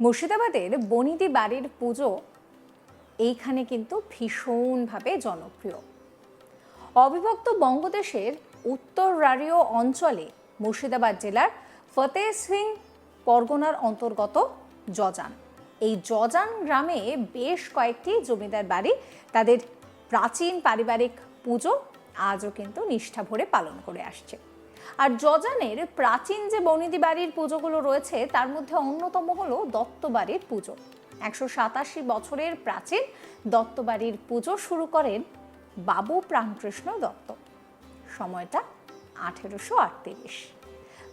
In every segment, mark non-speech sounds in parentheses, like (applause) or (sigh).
মুর্শিদাবাদের বনিদি বাড়ির পুজো এইখানে কিন্তু ভীষণভাবে জনপ্রিয়। অবিভক্ত বঙ্গদেশের উত্তর রাঢ়ীয় অঞ্চলে মুর্শিদাবাদ জেলার ফতেহ সিং পরগনার অন্তর্গত জজান। এই জজান গ্রামে বেশ কয়েকটি জমিদার বাড়ি তাদের প্রাচীন পারিবারিক পুজো আজও কিন্তু নিষ্ঠা ভরে পালন করে আসছে। আর জজানের প্রাচীন যে বনিদি বাড়ির পুজোগুলো রয়েছে, তার মধ্যে অন্যতম হলো দত্তবাড়ির পুজো। একশো সাতাশি বছরের প্রাচীন দত্তবাড়ির পুজো শুরু করেন বাবু প্রাণকৃষ্ণ দত্ত। সময়টা আঠেরোশো আটত্রিশ।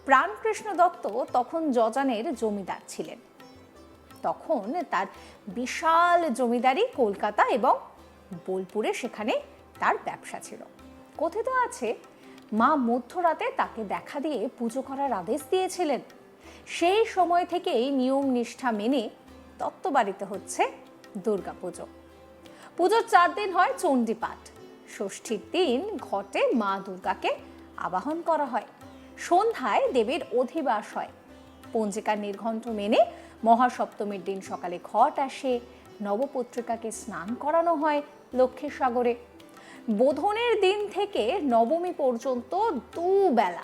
প্রাণকৃষ্ণ দত্ত তখন জজানের জমিদার ছিলেন। তখন তার বিশাল জমিদারি কলকাতা এবং বোলপুরে সেখানে তার ব্যবসা ছিল। কথিত আছে মা মধ্যরাতে তাকে দেখা দিয়ে পুজো করার আদেশ দিয়েছিলেন। সেই সময় থেকেই নিয়ম নিষ্ঠা মেনে দত্তবাড়িতে হচ্ছে দুর্গাপুজো। পুজোর চার দিন হয় চণ্ডীপাঠ। ষষ্ঠীর দিন ঘটে মা দুর্গাকে আবাহন করা হয়। সন্ধ্যায় দেবীর অধিবাস হয়। পঞ্জিকার নির্ঘণ্ট মেনে মহাসপ্তমীর দিন সকালে ঘট আসে। নবপত্রিকাকে স্নান করানো হয় লক্ষ্মীর সাগরে। বোধনের দিন থেকে নবমী পর্যন্ত দুবেলা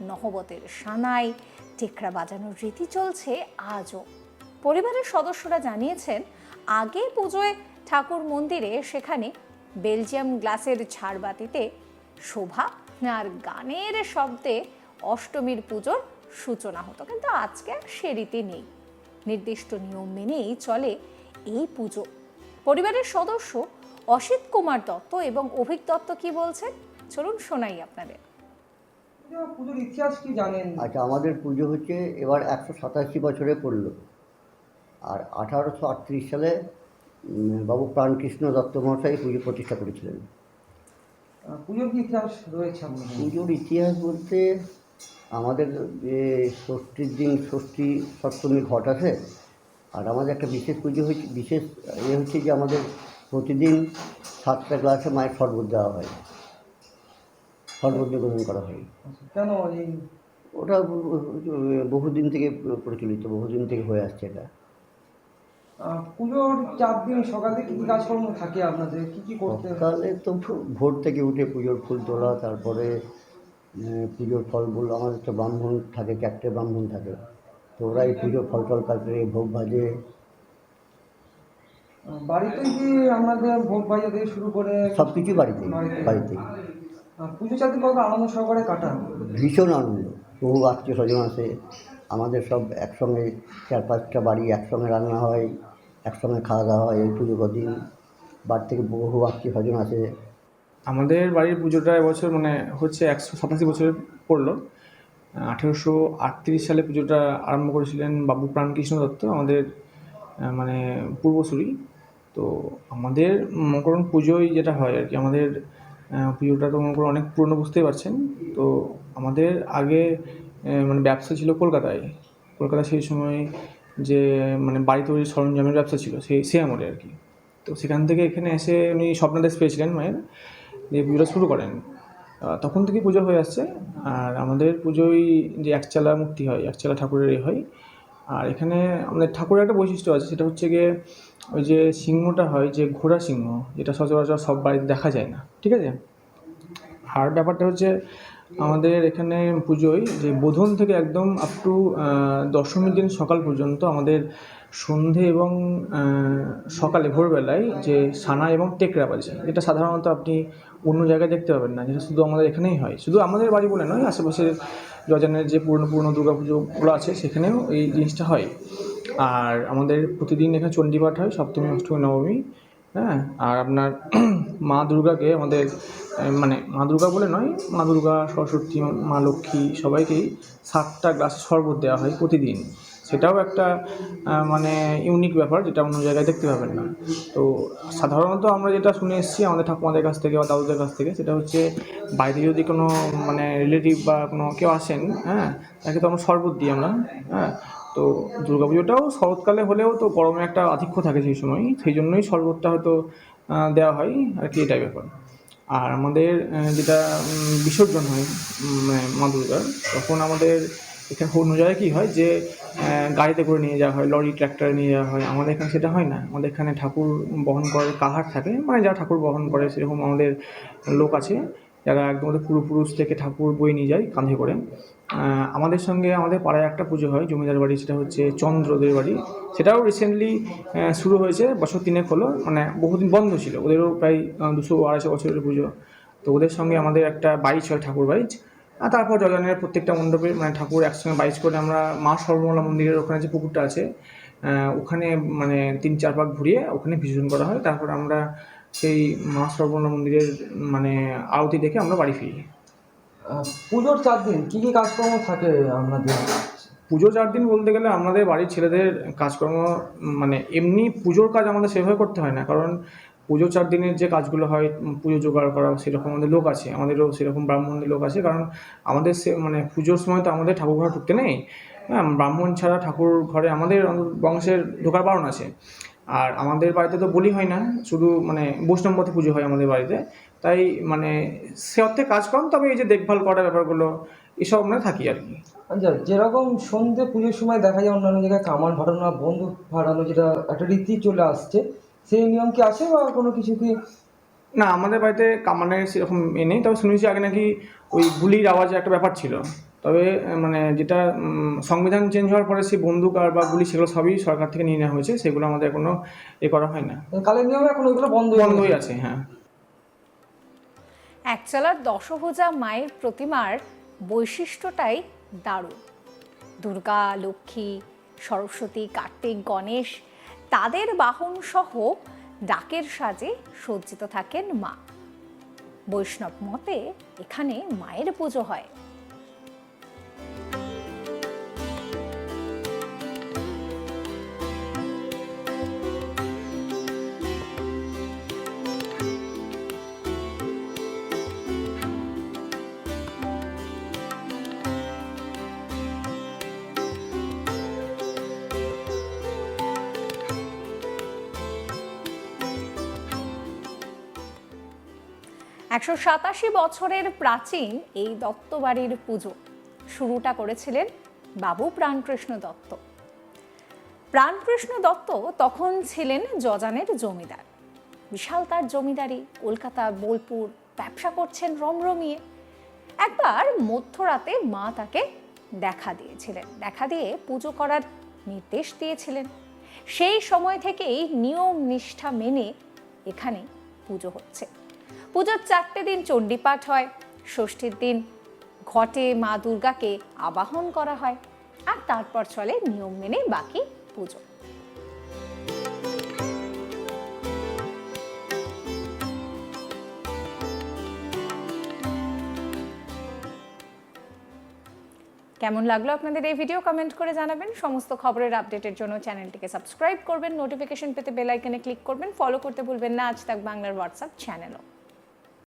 নহবতের সানাই, টেকরা বাজানোর রীতি চলছে আজও। পরিবারের সদস্যরা জানিয়েছেন, আগে পুজোয় ঠাকুর মন্দিরে সেখানে বেলজিয়াম গ্লাসের ঝাড়বাতিতে শোভা আর গানের শব্দে অষ্টমীর পুজোর সূচনা হতো। কিন্তু আজকে সে রীতি নেই। নির্দিষ্ট নিয়ম মেনেই চলে এই পুজো। পরিবারের সদস্য অসিত কুমার দত্ত এবং অভিক দত্ত কি বলছেন? চলুন শোনাই আপনাদের। পুজোর ইতিহাস কি জানেন? আচ্ছা আমাদের পুজো হচ্ছে এবার একশো সাতাশি বছরে পড়ল। আর আঠারোশো আটত্রিশ সালে বাবু প্রাণকৃষ্ণ দত্ত মহাশয় পুজো প্রতিষ্ঠা করেছিলেন। পুজোর কি ইতিহাস রয়েছে পুজোর ইতিহাস বলতে আমাদের যে ষষ্ঠীর দিন ষষ্ঠী সপ্তমী ঘট আছে আর আমাদের একটা বিশেষ পুজো হচ্ছে বিশেষ এ হচ্ছে যে আমাদের প্রতিদিন সাতটা ক্লাসে মায়ের শরবত দেওয়া হয়। শরবত নিবেদন করা হয়। কেন ওটা বহুদিন থেকে প্রচলিত বহুদিন থেকে হয়ে আসছে এটা। পুজোর চার দিন সকালে কি কি কাজকর্ম থাকে আপনাদের? কি কি করতে সকালে তো ভোর থেকে উঠে পুজোর ফুল তোলা তারপরে পুজোর ফলগুলো আমাদের তো ব্রাহ্মণ থাকে চারটে ব্রাহ্মণ থাকে। তো ওরা এই পুজোর ফল টল কাটে ভোগ ভাজে আহ, বাড়িতেই কি আমাদের ভোগ বাজা থেকে শুরু করে সব কিছুই বাড়িতে বাড়িতে। বাড়িতে পুজো চার কত আনন্দ সহকারে কাটান? ভীষণ আনন্দ। বহু আত্মীয় স্বজন আসে আমাদের সব একসঙ্গে চার পাঁচটা বাড়ি একসঙ্গে রান্না হয় একসঙ্গে খাওয়া দাওয়া হয় এই পুজো কদিন বাড়ি থেকে বহু আত্মীয় স্বজন আসে। আমাদের বাড়ির পুজোটা এবছর মানে হচ্ছে একশো সাতাশি বছর পড়ল। আঠেরোশো আটত্রিশ সালে পুজোটা আরম্ভ করেছিলেন বাবু প্রাণকৃষ্ণ দত্ত আমাদের মানে পূর্বসূরি। তো আমাদের মনে করুন পুজোয় যেটা হয় আর কি, আমাদের পুজোটা তো মনে করুন অনেক পুরনো বুঝতেই পারছেন। তো আমাদের আগে মানে ব্যবসা ছিল কলকাতায়। কলকাতা সেই সময় যে মানে বাড়ি তৈরির সরঞ্জামের ব্যবসা ছিল সেই সে আমলে আর কি। তো সেখান থেকে এখানে এসে উনি স্বপ্নাদেশ পেয়েছিলেন মায়ের দিয়ে পুজোটা শুরু করেন। তখন থেকেই পুজো হয়ে আসছে। আর আমাদের পুজোয় যে একচালা মূর্তি হয়, একচালা ঠাকুরের এ হয়। আর এখানে আমাদের ঠাকুরের একটা বৈশিষ্ট্য আছে, সেটা হচ্ছে গিয়ে ওই যে সিংহটা হয় যে ঘোড়া সিংহ, যেটা সচরাচর সব বাড়িতে দেখা যায় না, ঠিক আছে? আর ব্যাপারটা হচ্ছে আমাদের এখানে পুজোয় যে বোধন থেকে একদম আপ টু দশমীর দিন সকাল পর্যন্ত আমাদের সন্ধে এবং সকালে ভোরবেলায় যে সানা এবং টেকরা বাজে যেটা সাধারণত আপনি অন্য জায়গায় দেখতে পাবেন না, যেটা শুধু আমাদের এখানেই হয়। শুধু আমাদের বাড়ি বলে নয়, আশেপাশের জজানের যে পুরনো পুরনো দুর্গা পুজোগুলো আছে, সেখানেও এই জিনিসটা হয়। আর আমাদের প্রতিদিন এখানে চণ্ডীপাঠ হয়, সপ্তমী, অষ্টমী, নবমী হ্যাঁ? আর আপনার (clears throat) মা দুর্গাকে আমাদের মানে মা দুর্গা বলে নয়, মা দুর্গা, সরস্বতী, মা লক্ষ্মী সবাইকেই সাতটা গ্লাসে শরবত দেওয়া হয় প্রতিদিন। সেটাও একটা মানে ইউনিক ব্যাপার যেটা অন্য জায়গায় দেখতে পাবেন না। তো সাধারণত আমরা যেটা শুনে এসেছি আমাদের ঠাকুমাদের কাছ থেকে বা দাদুদের কাছ থেকে, সেটা হচ্ছে বাইরে যদি কোনো মানে রিলেটিভ বা কোনো কেউ আসেন হ্যাঁ তাকে তো আমরা শরবত দিই আমরা হ্যাঁ। তো দুর্গা পুজোটাও শরৎকালে হলেও তো গরমে একটা আধিক্য থাকে সেই সময়, সেই জন্যই শরবতটা হয়তো দেওয়া হয়, আর কি এটাই ব্যাপার। আর আমাদের যেটা বিসর্জন হয় মানে মা দুর্গার, তখন আমাদের এখানে অন্য জায়গায় কী হয় যে গাড়িতে করে নিয়ে যাওয়া হয়, লরি, ট্র্যাক্টরে নিয়ে যাওয়া হয়। আমাদের এখানে সেটা হয় না। আমাদের এখানে ঠাকুর বহন করে কাহার থাকে মানে যা ঠাকুর বহন করে সেরকম আমাদের লোক আছে, যারা একদম পূর্বপুরুষ থেকে ঠাকুর বই নিয়ে যায়, কাঁধে করে। আমাদের সঙ্গে আমাদের পাড়ায় একটা পুজো হয়, জমিদার বাড়ি, সেটা হচ্ছে চন্দ্রদের বাড়ি। সেটাও রিসেন্টলি শুরু হয়েছে, বছর তিনেক হলো মানে বহুদিন বন্ধ ছিল। ওদেরও প্রায় দুশো আড়াইশো বছরের পুজো। তো ওদের সঙ্গে আমাদের একটা বাইচ হয় ঠাকুর বাইচ আর তারপর জলানের প্রত্যেকটা মণ্ডপে মানে ঠাকুর একসঙ্গে বাইশ করে আমরা মা সর্বমঙ্গলা মন্দিরের ওখানে যে পুকুরটা আছে ওখানে মানে তিন চার পাক ঘুরিয়ে ওখানে বিসর্জন করা হয়। তারপর আমরা সেই মা সর্বমঙ্গলা মন্দিরের মানে আরতি দেখে আমরা বাড়ি ফিরি। পুজোর চার দিন কী কী কাজকর্ম থাকে আপনাদের? পুজো চার দিন বলতে গেলে আমাদের বাড়ির ছেলেদের কাজকর্ম মানে এমনি পুজোর কাজ আমাদের সেভাবে করতে হয় না। কারণ পুজো চার দিনের যে কাজগুলো হয় পুজো জোগাড় করা সেরকম আমাদের লোক আছে, আমাদেরও সেরকম ব্রাহ্মণদের লোক আছে, কারণ আমাদের সে মানে পুজোর সময় তো আমাদের ঠাকুর ঘরে ঢুকতে নেই। হ্যাঁ ব্রাহ্মণ ছাড়া ঠাকুর ঘরে আমাদের বংশের ঢোকার বারণ আছে। আর আমাদের বাড়িতে তো বলি হয় না, শুধু মানে বৈষ্ণবপথে পুজো হয় আমাদের বাড়িতে। তাই মানে সে অর্থে কাজ কম তবে এই যে দেখভাল করার ব্যাপারগুলো, এসব আমরা থাকি আর কি। আচ্ছা যেরকম সন্ধে পুজোর সময় দেখা যায় অন্যান্য জায়গায় কামান ফাটানো বন্দুক ফাটানো যেটা একটা রীতি চলে আসছে সেই নিয়ম কি আছে বা কোনো কিছু কি? না আমাদের বাড়িতে কামানের সেরকম এ নেই। তবে শুনেছি আগে নাকি ওই গুলির আওয়াজে একটা ব্যাপার ছিল। তবে মানে যেটা সংবিধান চেঞ্জ হওয়ার পরে সেই বন্দুক আর বা গুলি সেগুলো সবই সরকার থেকে নিয়ে নেওয়া হয়েছে। সেগুলো আমাদের কোনো এ করা হয় না। কালের নিয়মে এখন ওইগুলো বন্ধ বন্ধই আছে হ্যাঁ। একচালার দশভুজা মায়ের প্রতিমার বৈশিষ্ট্যটাই দারুণ। দুর্গা লক্ষ্মী সরস্বতী কার্তিক গণেশ তাদের বাহন সহ ডাকের সাজে সজ্জিত থাকেন মা। বৈষ্ণব মতে এখানে মায়ের পুজো হয়। একশো সাতাশি বছরের প্রাচীন এই দত্তবাড়ির পুজো। শুরুটা করেছিলেন বাবু প্রাণকৃষ্ণ দত্ত। প্রাণকৃষ্ণ দত্ত তখন ছিলেন জজানের জমিদার। বিশাল তার জমিদারি, কলকাতা, বোলপুর, ব্যবসা করছেন রমরমিয়ে। একবার মধ্যরাতে মা তাকে দেখা দিয়েছিলেন। দেখা দিয়ে পুজো করার নির্দেশ দিয়েছিলেন। সেই সময় থেকেই নিয়ম নিষ্ঠা মেনে এখানে পুজো হচ্ছে। পুজোর চারটে দিন চণ্ডীপাঠ হয়, ষষ্ঠীর দিন ঘটে মা দুর্গাকে আবাহন করা হয়, আর তারপর চলে নিয়ম মেনে বাকি পুজো। কেমন লাগল আপনাদের এই ভিডিও কমেন্ট করে জানাবেন। সমস্ত খবরের আপডেটের জন্য চ্যানেলটিকে সাবস্ক্রাইব করবেন, নোটিফিকেশন পেতে বেল আইকনে ক্লিক করবেন, ফলো করতে ভুলবেন না। আজ তাক বাংলার হোয়াটসঅ্যাপ চ্যানেলও